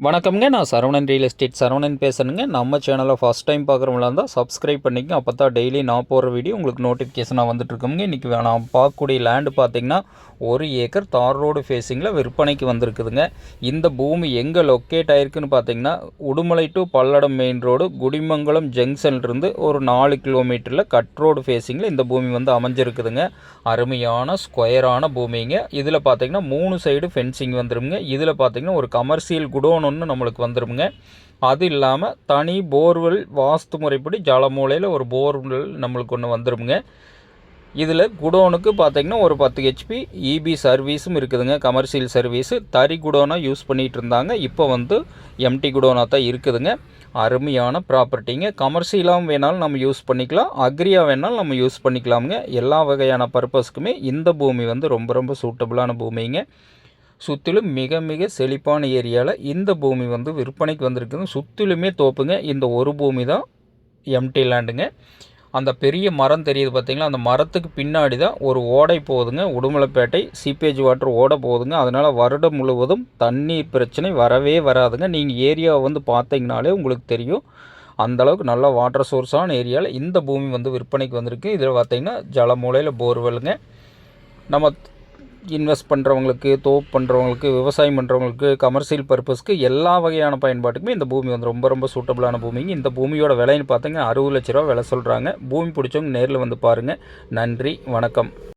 வணக்கம்ங்க. நான் Saravanan real estate Saravanan பேசுகிறேங்க நம்ம சேனலை ஃபஸ்ட் டைம் பார்க்குறவங்களா இருந்தால் சப்ஸ்கிரைப் பண்ணிக்கங்க. அப்போ தான் டெய்லி நான் போடுற வீடியோ உங்களுக்கு நோட்டிஃபிகேஷனாக வந்துட்டுருக்கோங்க இன்றைக்கி நான் பார்க்கக்கூடிய லேண்டு பார்த்திங்கன்னா ஒரு ஏக்கர் தார் ரோடு ஃபேஸிங்கில் விற்பனைக்கு வந்திருக்குதுங்க. இந்த பூமி எங்கே லொக்கேட் ஆயிருக்குன்னு பார்த்தீங்கன்னா Udumalai to Palladam main road Kudimangalam ஜங்ஷன்லேருந்து ஒரு நாலு கிலோமீட்டரில் கட் ரோடு ஃபேஸிங்கில் இந்த பூமி வந்து அமைஞ்சிருக்குதுங்க. அருமையான ஸ்கொயரான பூமிங்க. இதில் பார்த்தீங்கன்னா மூணு சைடு ஃபென்சிங் வந்துருங்க இதில் பார்த்தீங்கன்னா ஒரு கமர்ஷியல் குடோன் ஒன்று நம்மளுக்கு வந்துருமுங்க. அது இல்லாமல் தனி போர்வெல் வாஸ்து முறைப்படி ஜலமூலையில் ஒரு போர்வெல் நம்மளுக்கு ஒன்று வந்துருமுங்க. இதில் குடோனுக்கு பார்த்தீங்கன்னா ஒரு பத்து ஹெச்பி இபி சர்வீஸும் இருக்குதுங்க. கமர்ஷியல் சர்வீஸு தறி குடோனாக யூஸ் பண்ணிகிட்டு இருந்தாங்க. இப்போ வந்து எம்டி குடோனாக தான் இருக்குதுங்க. அருமையான ப்ராப்பர்ட்டிங்க கமர்ஷியலாகவும் வேணாலும் நம்ம யூஸ் பண்ணிக்கலாம். அக்ரியாக வேணாலும் நம்ம யூஸ் பண்ணிக்கலாமுங்க. எல்லா வகையான பர்பஸ்க்குமே இந்த பூமி வந்து ரொம்ப ரொம்ப சூட்டபுளான பூமிங்க. சுற்றிலும் மிக மிக செழிப்பான ஏரியாவில் இந்த பூமி வந்து விற்பனைக்கு வந்திருக்குது. சுற்றிலுமே தோப்புங்க. இந்த ஒரு பூமி தான் எம்டி லேண்டுங்க அந்த பெரிய மரம் தெரியுது பார்த்தீங்களா? அந்த மரத்துக்கு பின்னாடி தான் ஒரு ஓடை போகுதுங்க. உடுமலைப்பேட்டை சீப்பேஜ் வாட்டர் ஓட போகுதுங்க. அதனால் வருடம் முழுவதும் தண்ணீர் பிரச்சனை வரவே வராதுங்க. நீங்கள் ஏரியாவை வந்து பார்த்தீங்கனாலே உங்களுக்கு தெரியும். அந்தளவுக்கு நல்ல வாட்டர் சோர்ஸான ஏரியாவில் இந்த பூமி வந்து விற்பனைக்கு வந்திருக்கு. இதில் பார்த்தீங்கன்னா ஜலமூலையில் போர்வெல்லுங்க நம்ம இன்வெஸ்ட் பண்ணுறவங்களுக்கு தோப்பு பண்ணுறவங்களுக்கு விவசாயம் பண்ணுறவங்களுக்கு கமர்ஷியல் பர்பஸ்க்கு எல்லா வகையான பயன்பாட்டுக்குமே இந்த பூமி வந்து ரொம்ப ரொம்ப சூட்டபுளான பூமிங்க. இந்த பூமியோட விலைன்னு பார்த்தீங்கன்னா அறுபது லட்ச ரூபா விலை சொல்கிறாங்க பூமி பிடிச்சவங்க நேரில் வந்து பாருங்கள் நன்றி வணக்கம்.